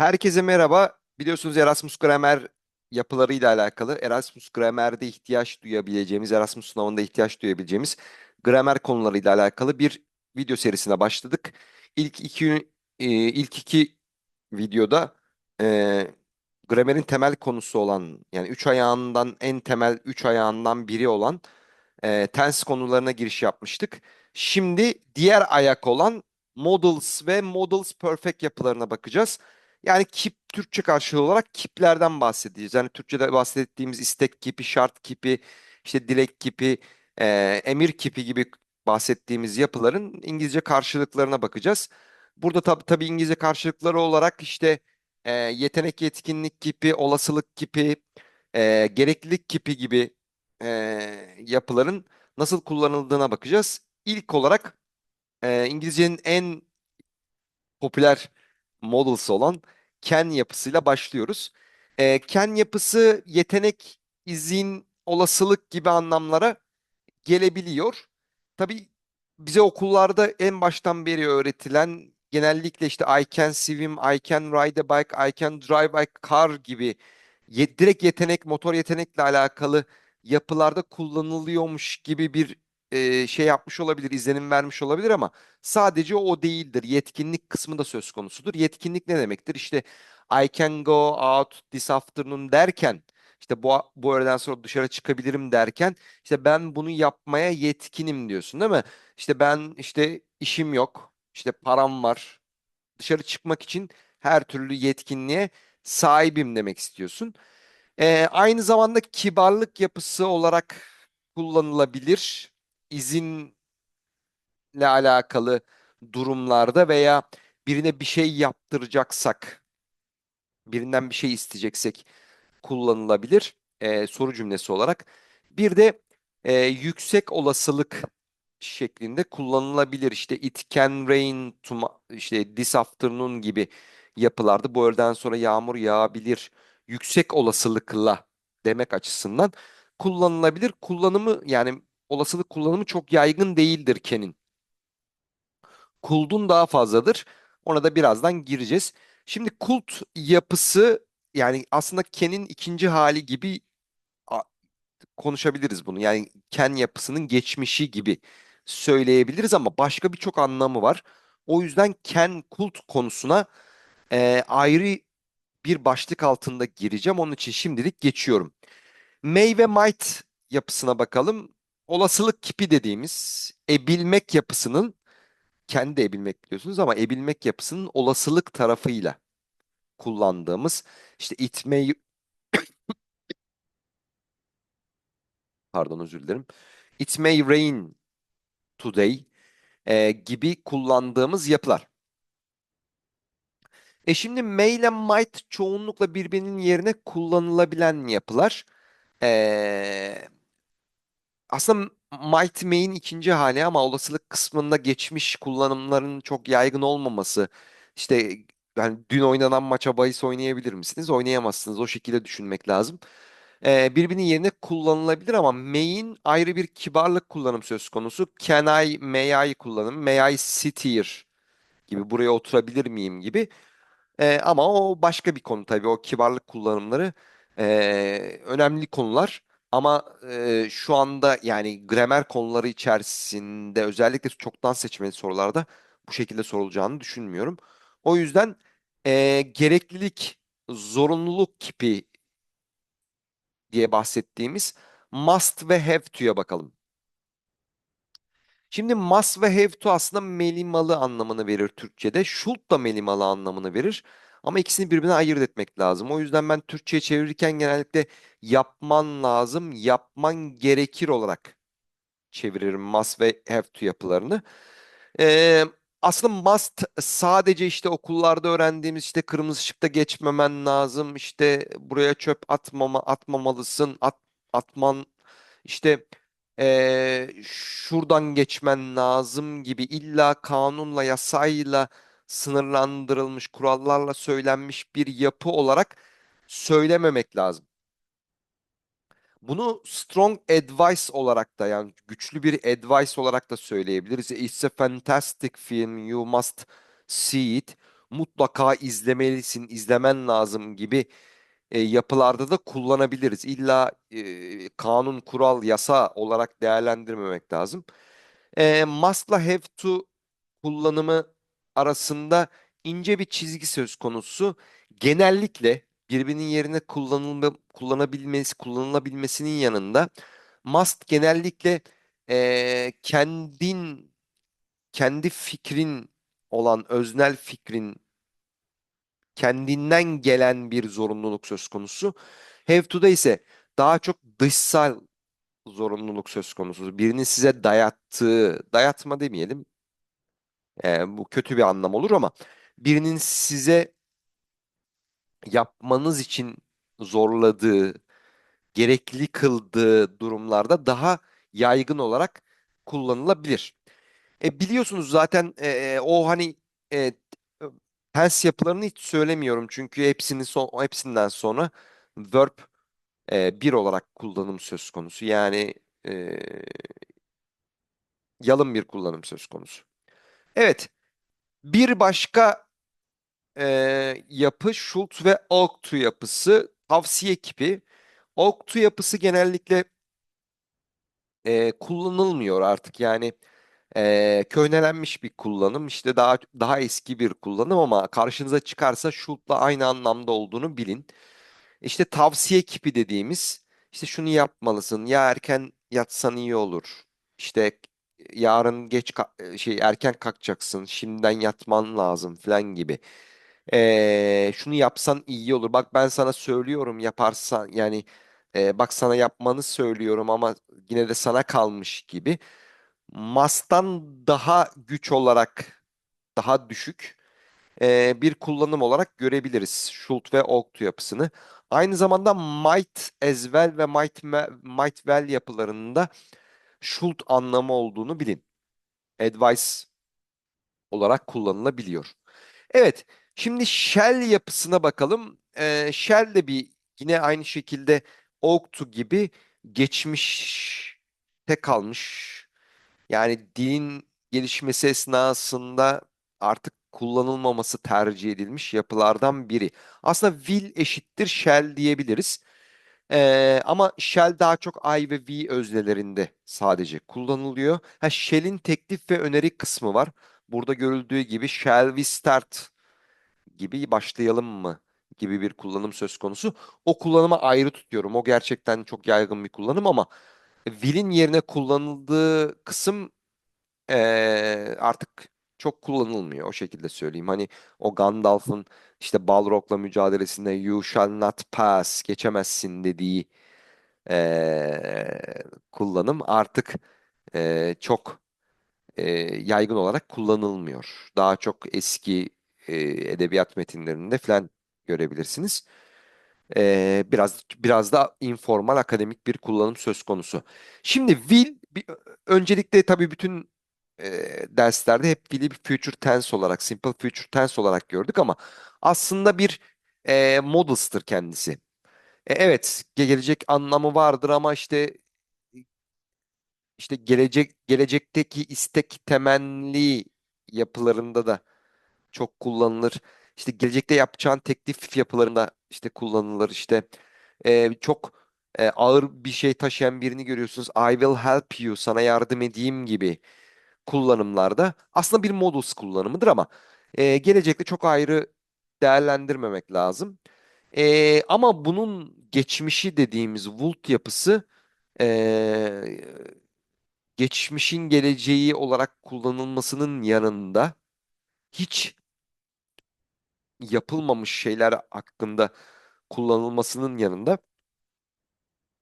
Herkese merhaba. Biliyorsunuz Erasmus Grammar yapılarıyla alakalı, Erasmus Grammar'de ihtiyaç duyabileceğimiz, Erasmus sınavında ihtiyaç duyabileceğimiz gramer konularıyla alakalı bir video serisine başladık. İlk iki, e, ilk iki videoda e, gramerin temel konusu olan, yani üç ayağından en temel üç ayağından biri olan e, tense konularına giriş yapmıştık. Şimdi diğer ayak olan modals ve modals perfect yapılarına bakacağız. Yani kip Türkçe karşılığı olarak kiplerden bahsedeceğiz. Yani Türkçe'de bahsettiğimiz istek kipi, şart kipi, işte dilek kipi, e, emir kipi gibi bahsettiğimiz yapıların İngilizce karşılıklarına bakacağız. Burada tabii tabii İngilizce karşılıkları olarak işte e, yetenek yetkinlik kipi, olasılık kipi, e, gereklilik kipi gibi e, yapıların nasıl kullanıldığına bakacağız. İlk olarak e, İngilizcenin en popüler models olan Ken yapısıyla başlıyoruz. E, Ken yapısı yetenek, izin, olasılık gibi anlamlara gelebiliyor. Tabii bize okullarda en baştan beri öğretilen genellikle işte I can swim, I can ride a bike, I can drive a car gibi direkt yetenek, motor yetenekle alakalı yapılarda kullanılıyormuş gibi bir e, şey yapmış olabilir, izlenim vermiş olabilir ama sadece o değildir. Yetkinlik kısmı da söz konusudur. Yetkinlik ne demektir? İşte I can go out this afternoon derken işte bu, bu öğleden sonra dışarı çıkabilirim derken işte ben bunu yapmaya yetkinim diyorsun değil mi? İşte ben işte işim yok, işte param var. Dışarı çıkmak için her türlü yetkinliğe sahibim demek istiyorsun. Ee, aynı zamanda kibarlık yapısı olarak kullanılabilir. İzinle alakalı durumlarda veya birine bir şey yaptıracaksak, birinden bir şey isteyeceksek kullanılabilir e, soru cümlesi olarak. Bir de e, yüksek olasılık şeklinde kullanılabilir. İşte it can rain toma- işte this afternoon gibi yapılarda bu öğleden sonra yağmur yağabilir. Yüksek olasılıkla demek açısından kullanılabilir. Kullanımı yani olasılık kullanımı çok yaygın değildir Ken'in. Kult'un daha fazladır. Ona da birazdan gireceğiz. Şimdi kult yapısı yani aslında Ken'in ikinci hali gibi konuşabiliriz bunu. Yani Ken yapısının geçmişi gibi söyleyebiliriz ama başka birçok anlamı var. O yüzden Ken kult konusuna e, ayrı bir başlık altında gireceğim. Onun için şimdilik geçiyorum. May ve might yapısına bakalım. Olasılık kipi dediğimiz ebilmek yapısının kendi ebilmek biliyorsunuz ama ebilmek yapısının olasılık tarafıyla kullandığımız işte it may pardon özür dilerim. It may rain today e, gibi kullandığımız yapılar. E şimdi may ile might çoğunlukla birbirinin yerine kullanılabilen yapılar. E, aslında might may'in ikinci hali ama olasılık kısmında geçmiş kullanımların çok yaygın olmaması. İşte yani dün oynanan maça bahis oynayabilir misiniz? Oynayamazsınız. O şekilde düşünmek lazım. Ee, birbirinin yerine kullanılabilir ama may'in ayrı bir kibarlık kullanım söz konusu. Can I, may I kullanım, may I sit here gibi buraya oturabilir miyim gibi. Ee, ama o başka bir konu tabii. O kibarlık kullanımları ee, önemli konular. Ama ee, şu anda yani gramer konuları içerisinde özellikle çoktan seçmeli sorularda bu şekilde sorulacağını düşünmüyorum. O yüzden ee, gereklilik, zorunluluk kipi diye bahsettiğimiz must ve have to'ya bakalım. Şimdi must ve have to aslında melimalı anlamını verir Türkçe'de. Should da melimalı anlamını verir. Ama ikisini birbirine ayırt etmek lazım. O yüzden ben Türkçe'ye çevirirken genellikle yapman lazım, yapman gerekir olarak çeviririm must ve have to yapılarını. Ee, aslında must sadece işte okullarda öğrendiğimiz işte kırmızı ışıkta geçmemen lazım. işte buraya çöp atmama atmamalısın. At, atman işte ee, şuradan geçmen lazım gibi illa kanunla yasayla sınırlandırılmış kurallarla söylenmiş bir yapı olarak söylememek lazım. Bunu strong advice olarak da yani güçlü bir advice olarak da söyleyebiliriz. It's a fantastic film. You must see it. mutlaka izlemelisin, izlemen lazım gibi e, yapılarda da kullanabiliriz. İlla e, kanun, kural, yasa olarak değerlendirmemek lazım. E, must'la have to kullanımı arasında ince bir çizgi söz konusu. Genellikle birbirinin yerine kullanılma, kullanabilmesi, kullanılabilmesinin yanında must genellikle e, kendin, kendi fikrin olan öznel fikrin kendinden gelen bir zorunluluk söz konusu. Have to'da ise daha çok dışsal zorunluluk söz konusu. Birinin size dayattığı, dayatma demeyelim. E, bu kötü bir anlam olur ama birinin size yapmanız için zorladığı, gerekli kıldığı durumlarda daha yaygın olarak kullanılabilir. E, biliyorsunuz zaten e, e, o hani e, tense yapılarını hiç söylemiyorum çünkü hepsinin son hepsinden sonra verb e, bir olarak kullanım söz konusu. Yani e, yalın bir kullanım söz konusu. Evet, bir başka e, yapı Schultz ve Oaktu yapısı. Tavsiye kipi. Oaktu yapısı genellikle e, kullanılmıyor artık. Yani e, köynelenmiş bir kullanım. İşte daha daha eski bir kullanım ama karşınıza çıkarsa Schultz'la aynı anlamda olduğunu bilin. İşte tavsiye kipi dediğimiz işte şunu yapmalısın. Ya erken yatsan iyi olur. İşte yarın geç ka- şey erken kalkacaksın şimdiden yatman lazım falan gibi. Ee, şunu yapsan iyi olur. Bak ben sana söylüyorum yaparsan yani e, bak sana yapmanı söylüyorum ama yine de sana kalmış gibi. Must'tan daha güç olarak daha düşük e, bir kullanım olarak görebiliriz Schult ve Oaktu yapısını. Aynı zamanda might as well ve might, might well yapılarında Schult anlamı olduğunu bilin. Advice olarak kullanılabiliyor. Evet, şimdi shell yapısına bakalım. Ee, shell de bir yine aynı şekilde Oaktu gibi geçmişte kalmış. Yani dilin gelişmesi esnasında artık kullanılmaması tercih edilmiş yapılardan biri. Aslında will eşittir shall diyebiliriz. Ee, ama shall daha çok I ve we öznelerinde sadece kullanılıyor. Ha, shall'in teklif ve öneri kısmı var. Burada görüldüğü gibi shall we start gibi başlayalım mı gibi bir kullanım söz konusu. O kullanımı ayrı tutuyorum. O gerçekten çok yaygın bir kullanım ama will'in yerine kullanıldığı kısım eee, artık çok kullanılmıyor. O şekilde söyleyeyim. Hani o Gandalf'ın işte Balrog'la mücadelesinde you shall not pass geçemezsin dediği eee, kullanım artık eee, çok eee, yaygın olarak kullanılmıyor. Daha çok eski eee, edebiyat metinlerinde falan görebilirsiniz. Eee, biraz biraz da informal akademik bir kullanım söz konusu. Şimdi will bir, öncelikle tabii bütün eee, derslerde hep will'i bir future tense olarak, simple future tense olarak gördük ama aslında bir eee modals'tır kendisi. E, evet, ge- gelecek anlamı vardır ama işte işte gelecek gelecekteki istek temenni yapılarında da çok kullanılır. İşte gelecekte yapacağın teklif yapılarında işte kullanılır. İşte e, çok e, ağır bir şey taşıyan birini görüyorsunuz. I will help you, sana yardım edeyim gibi kullanımlarda aslında bir modus kullanımıdır ama e, gelecekte çok ayrı değerlendirmemek lazım. E, ama bunun geçmişi dediğimiz Vult yapısı e, geçmişin geleceği olarak kullanılmasının yanında hiç yapılmamış şeyler hakkında kullanılmasının yanında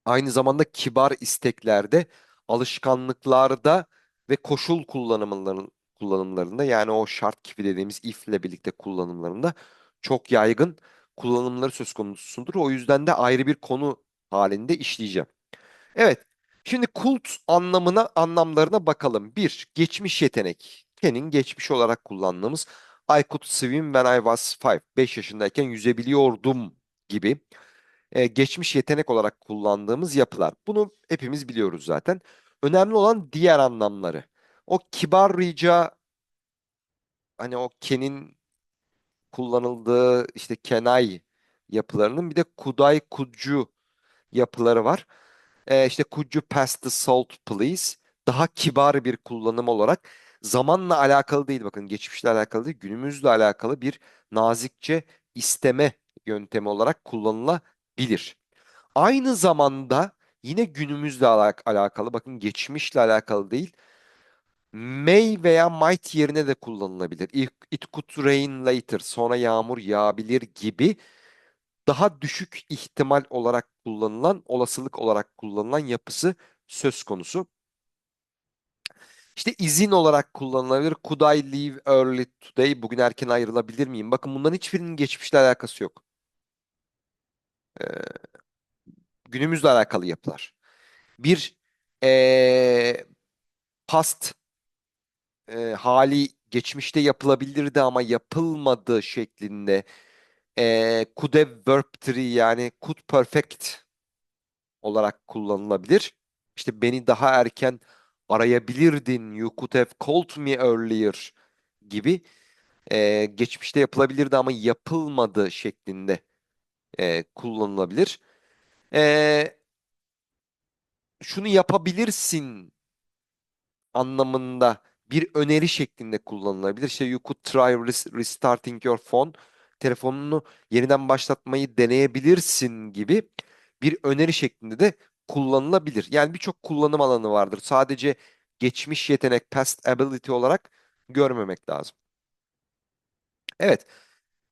aynı zamanda kibar isteklerde, alışkanlıklarda ve koşul kullanımların kullanımlarında yani o şart kipi dediğimiz if ile birlikte kullanımlarında çok yaygın kullanımları söz konusudur. O yüzden de ayrı bir konu halinde işleyeceğim. Evet. Şimdi kult anlamına anlamlarına bakalım. Bir, geçmiş yetenek. Ken'in geçmiş olarak kullandığımız I could swim when I was five. 5 yaşındayken yüzebiliyordum gibi e, geçmiş yetenek olarak kullandığımız yapılar. Bunu hepimiz biliyoruz zaten. Önemli olan diğer anlamları. O kibar rica hani o Ken'in kullanıldığı işte kenai yapılarının bir de kuday kucu yapıları var. Ee, işte could pass the salt please? Daha kibar bir kullanım olarak zamanla alakalı değil bakın geçmişle alakalı değil günümüzle alakalı bir nazikçe isteme yöntemi olarak kullanılabilir. Aynı zamanda yine günümüzle alak- alakalı bakın geçmişle alakalı değil may veya might yerine de kullanılabilir. It, could rain later sonra yağmur yağabilir gibi daha düşük ihtimal olarak kullanılan, olasılık olarak kullanılan yapısı söz konusu. İşte izin olarak kullanılabilir. Could I leave early today? Bugün erken ayrılabilir miyim? Bakın bunların hiçbirinin geçmişle alakası yok. Ee, günümüzle alakalı yapılar. Bir ee, past ee, hali geçmişte yapılabilirdi ama yapılmadı şeklinde. Ee, could have verb tree yani could perfect olarak kullanılabilir. İşte beni daha erken arayabilirdin. You could have called me earlier gibi e, geçmişte yapılabilirdi ama yapılmadı şeklinde e, kullanılabilir. E, şunu yapabilirsin anlamında bir öneri şeklinde kullanılabilir. İşte you could try res- restarting your phone. Telefonunu yeniden başlatmayı deneyebilirsin gibi bir öneri şeklinde de kullanılabilir. Yani birçok kullanım alanı vardır. Sadece geçmiş yetenek, past ability olarak görmemek lazım. Evet.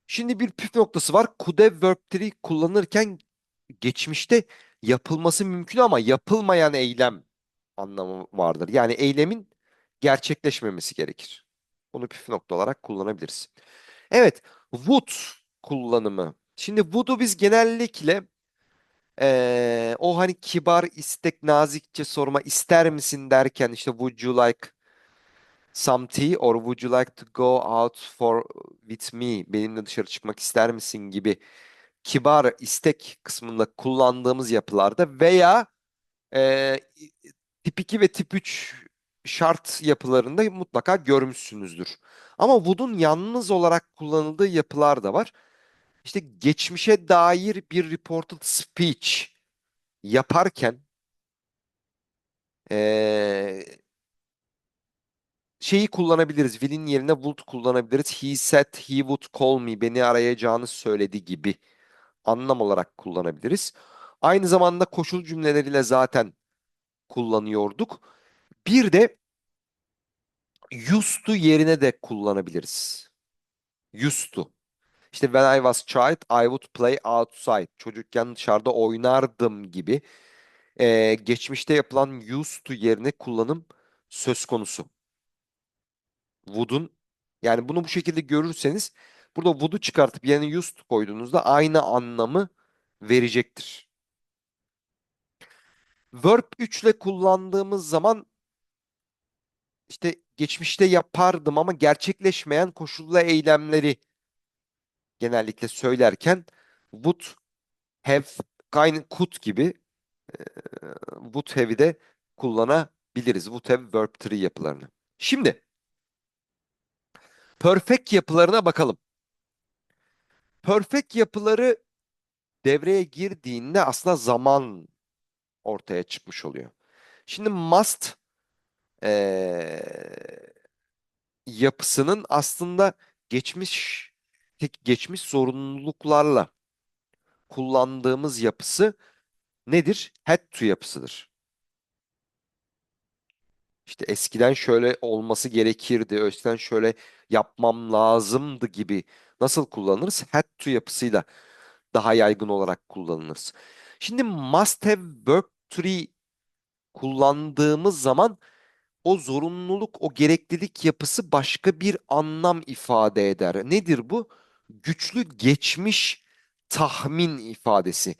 Şimdi bir püf noktası var. Could verb tree kullanırken geçmişte yapılması mümkün ama yapılmayan eylem anlamı vardır. Yani eylemin gerçekleşmemesi gerekir. Bunu püf nokta olarak kullanabiliriz. Evet, would kullanımı. Şimdi would'u biz genellikle eee, o hani kibar istek nazikçe sorma ister misin derken işte would you like some tea or would you like to go out for with me benimle dışarı çıkmak ister misin gibi kibar istek kısmında kullandığımız yapılarda veya e, tip 2 ve tip 3 şart yapılarında mutlaka görmüşsünüzdür. Ama Wood'un yalnız olarak kullanıldığı yapılar da var. İşte geçmişe dair bir reported speech yaparken e, şeyi kullanabiliriz. Will'in yerine would kullanabiliriz. He said he would call me. Beni arayacağını söyledi gibi anlam olarak kullanabiliriz. Aynı zamanda koşul cümleleriyle zaten kullanıyorduk. Bir de used to yerine de kullanabiliriz. Used to. İşte when I was child, I would play outside. Çocukken dışarıda oynardım gibi. Ee, geçmişte yapılan used to yerine kullanım söz konusu. Would'un yani bunu bu şekilde görürseniz burada would'u çıkartıp yerine used koyduğunuzda aynı anlamı verecektir. Verb 3 ile kullandığımız zaman işte geçmişte yapardım ama gerçekleşmeyen koşullu eylemleri genellikle söylerken would have, kind, could gibi e, would have'i de kullanabiliriz. Would have verb tree yapılarını. Şimdi perfect yapılarına bakalım. Perfect yapıları devreye girdiğinde aslında zaman ortaya çıkmış oluyor. Şimdi must eee, yapısının aslında geçmiş geçmiş zorunluluklarla kullandığımız yapısı nedir? Had to yapısıdır. İşte eskiden şöyle olması gerekirdi, eskiden şöyle yapmam lazımdı gibi nasıl kullanırız? Had to yapısıyla daha yaygın olarak kullanılır. Şimdi must have verb tree kullandığımız zaman o zorunluluk, o gereklilik yapısı başka bir anlam ifade eder. Nedir bu? Güçlü geçmiş tahmin ifadesi.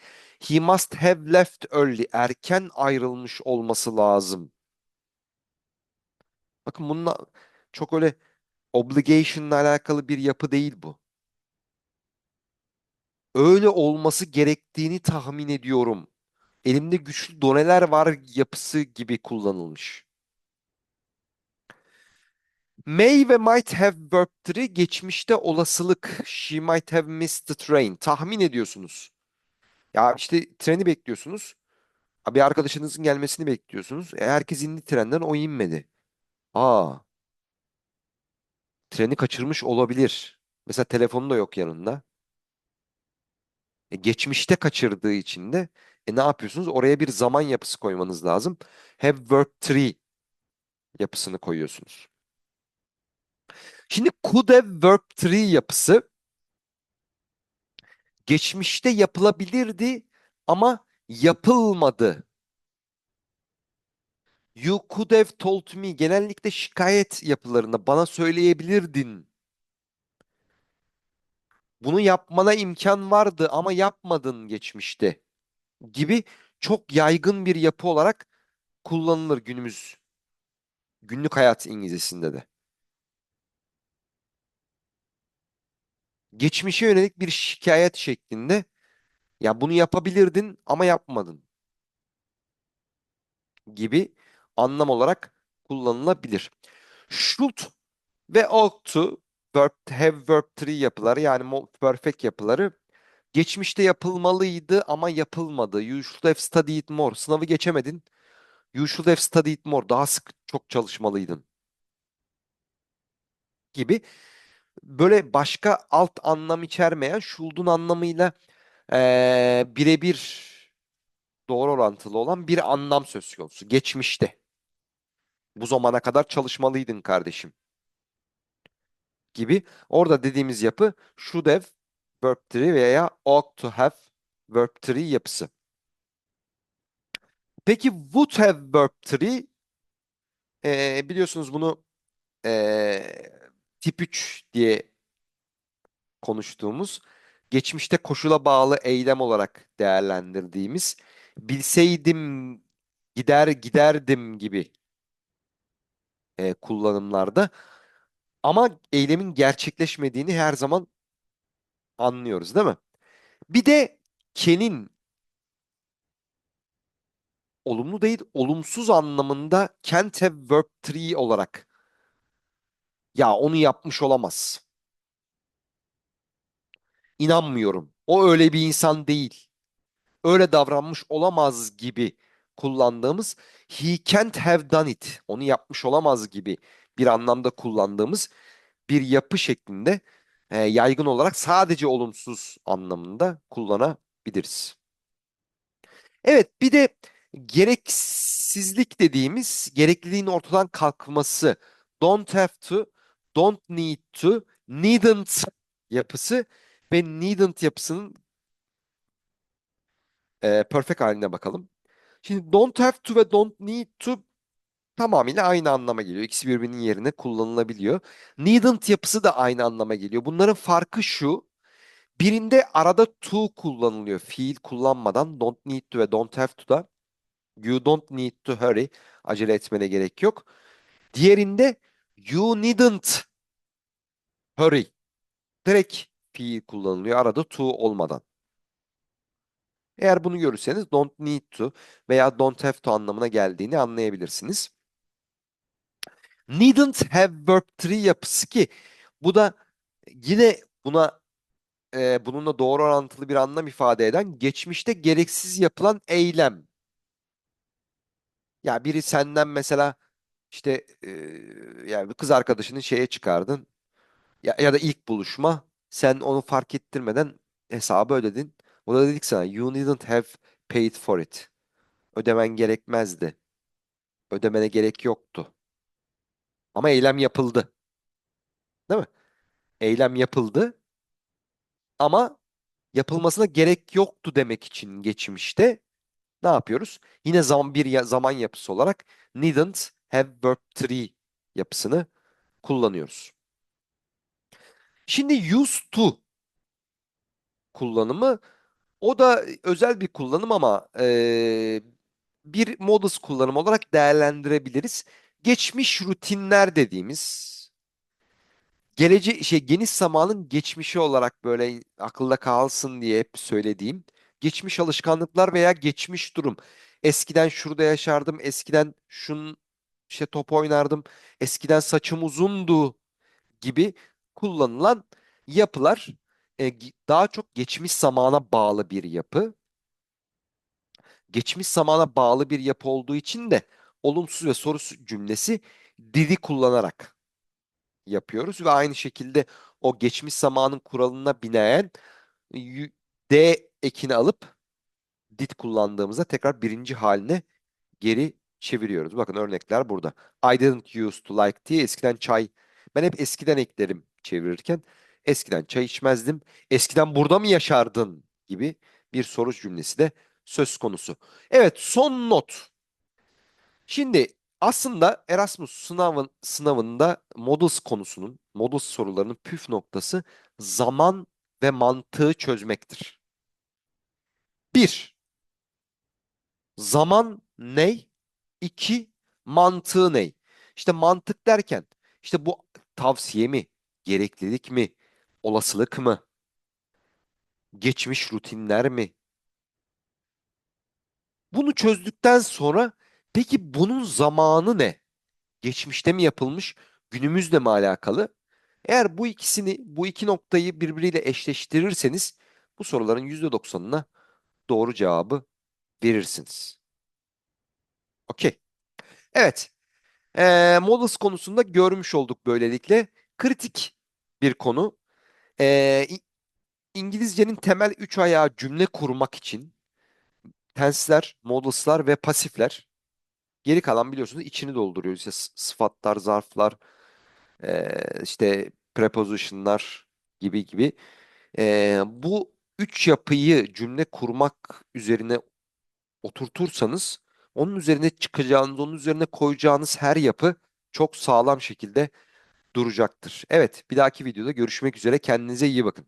He must have left early. Erken ayrılmış olması lazım. Bakın bununla çok öyle obligation'la alakalı bir yapı değil bu. Öyle olması gerektiğini tahmin ediyorum. Elimde güçlü doneler var yapısı gibi kullanılmış. May ve might have verb 3 geçmişte olasılık. She might have missed the train. Tahmin ediyorsunuz. Ya işte treni bekliyorsunuz. Bir arkadaşınızın gelmesini bekliyorsunuz. E, herkes indi trenden o inmedi. Aa, treni kaçırmış olabilir. Mesela telefonu da yok yanında. E, geçmişte kaçırdığı için de e, ne yapıyorsunuz? Oraya bir zaman yapısı koymanız lazım. Have verb 3 yapısını koyuyorsunuz. Şimdi could have verb 3 yapısı geçmişte yapılabilirdi ama yapılmadı. You could have told me genellikle şikayet yapılarında bana söyleyebilirdin. Bunu yapmana imkan vardı ama yapmadın geçmişte gibi çok yaygın bir yapı olarak kullanılır günümüz günlük hayat İngilizcesinde de. Geçmişe yönelik bir şikayet şeklinde ya bunu yapabilirdin ama yapmadın gibi anlam olarak kullanılabilir. Should ve ought to verb, have verb 3 yapıları yani perfect yapıları geçmişte yapılmalıydı ama yapılmadı. You should have studied more. Sınavı geçemedin. You should have studied more. Daha sık çok çalışmalıydın gibi böyle başka alt anlam içermeyen should'un anlamıyla eee, birebir doğru orantılı olan bir anlam söz konusu. Geçmişte. Bu zamana kadar çalışmalıydın kardeşim gibi. Orada dediğimiz yapı should have verb 3 veya ought to have verb 3 yapısı. Peki would have verb 3 eee, biliyorsunuz bunu eee, tip 3 diye konuştuğumuz geçmişte koşula bağlı eylem olarak değerlendirdiğimiz bilseydim gider giderdim gibi e, kullanımlarda ama eylemin gerçekleşmediğini her zaman anlıyoruz değil mi? Bir de can'in olumlu değil olumsuz anlamında can't have verb 3 olarak ya onu yapmış olamaz. İnanmıyorum. O öyle bir insan değil. öyle davranmış olamaz gibi kullandığımız he can't have done it. Onu yapmış olamaz gibi bir anlamda kullandığımız bir yapı şeklinde e, yaygın olarak sadece olumsuz anlamında kullanabiliriz. Evet, bir de gereksizlik dediğimiz gerekliliğin ortadan kalkması. Don't have to, don't need to, needn't yapısı ve needn't yapısının e, perfect haline bakalım. Şimdi don't have to ve don't need to tamamıyla aynı anlama geliyor. İkisi birbirinin yerine kullanılabiliyor. Needn't yapısı da aynı anlama geliyor. Bunların farkı şu. Birinde arada to kullanılıyor. Fiil kullanmadan don't need to ve don't have to da you don't need to hurry. Acele etmene gerek yok. Diğerinde you needn't hurry. Direkt fiil kullanılıyor arada to olmadan. Eğer bunu görürseniz don't need to veya don't have to anlamına geldiğini anlayabilirsiniz. Needn't have verb 3 yapısı ki bu da yine buna e, bununla doğru orantılı bir anlam ifade eden geçmişte gereksiz yapılan eylem. Ya biri senden mesela işte e, yani kız arkadaşının şeye çıkardın ya, ya da ilk buluşma sen onu fark ettirmeden hesabı ödedin. O da dedik sana you needn't have paid for it. Ödemen gerekmezdi. Ödemene gerek yoktu. Ama eylem yapıldı. Değil mi? Eylem yapıldı ama yapılmasına gerek yoktu demek için geçmişte ne yapıyoruz? Yine zaman bir ya- zaman yapısı olarak needn't have verb 3 yapısını kullanıyoruz. Şimdi used to kullanımı o da özel bir kullanım ama eee, bir modus kullanım olarak değerlendirebiliriz. Geçmiş rutinler dediğimiz gelece şey geniş zamanın geçmişi olarak böyle akılda kalsın diye hep söylediğim geçmiş alışkanlıklar veya geçmiş durum. Eskiden şurada yaşardım, eskiden şun işte top oynardım. Eskiden saçım uzundu gibi kullanılan yapılar e, daha çok geçmiş zamana bağlı bir yapı. Geçmiş zamana bağlı bir yapı olduğu için de olumsuz ve soru cümlesi didi kullanarak yapıyoruz ve aynı şekilde o geçmiş zamanın kuralına binaen y- D ekini alıp did kullandığımızda tekrar birinci haline geri çeviriyoruz. Bakın örnekler burada. I didn't used to like tea. Eskiden çay. Ben hep eskiden eklerim çevirirken. Eskiden çay içmezdim. Eskiden burada mı yaşardın gibi bir soru cümlesi de söz konusu. Evet son not. Şimdi aslında Erasmus sınavın, sınavında models konusunun, models sorularının püf noktası zaman ve mantığı çözmektir. Bir, zaman ne? İki, mantığı ne? İşte mantık derken işte bu tavsiye mi? Gereklilik mi? Olasılık mı? Geçmiş rutinler mi? Bunu çözdükten sonra peki bunun zamanı ne? Geçmişte mi yapılmış, günümüzle mi alakalı? Eğer bu ikisini, bu iki noktayı birbiriyle eşleştirirseniz bu soruların %90'ına doğru cevabı verirsiniz. Okey. Evet. Ee, models konusunda görmüş olduk böylelikle. Kritik bir konu. Ee, İngilizcenin temel üç ayağı cümle kurmak için tensler, models'lar ve pasifler. Geri kalan biliyorsunuz içini dolduruyoruz. İşte sıfatlar, zarflar, ee, işte preposition'lar gibi gibi. Ee, bu üç yapıyı cümle kurmak üzerine oturtursanız onun üzerine çıkacağınız, onun üzerine koyacağınız her yapı çok sağlam şekilde duracaktır. Evet, bir dahaki videoda görüşmek üzere. Kendinize iyi bakın.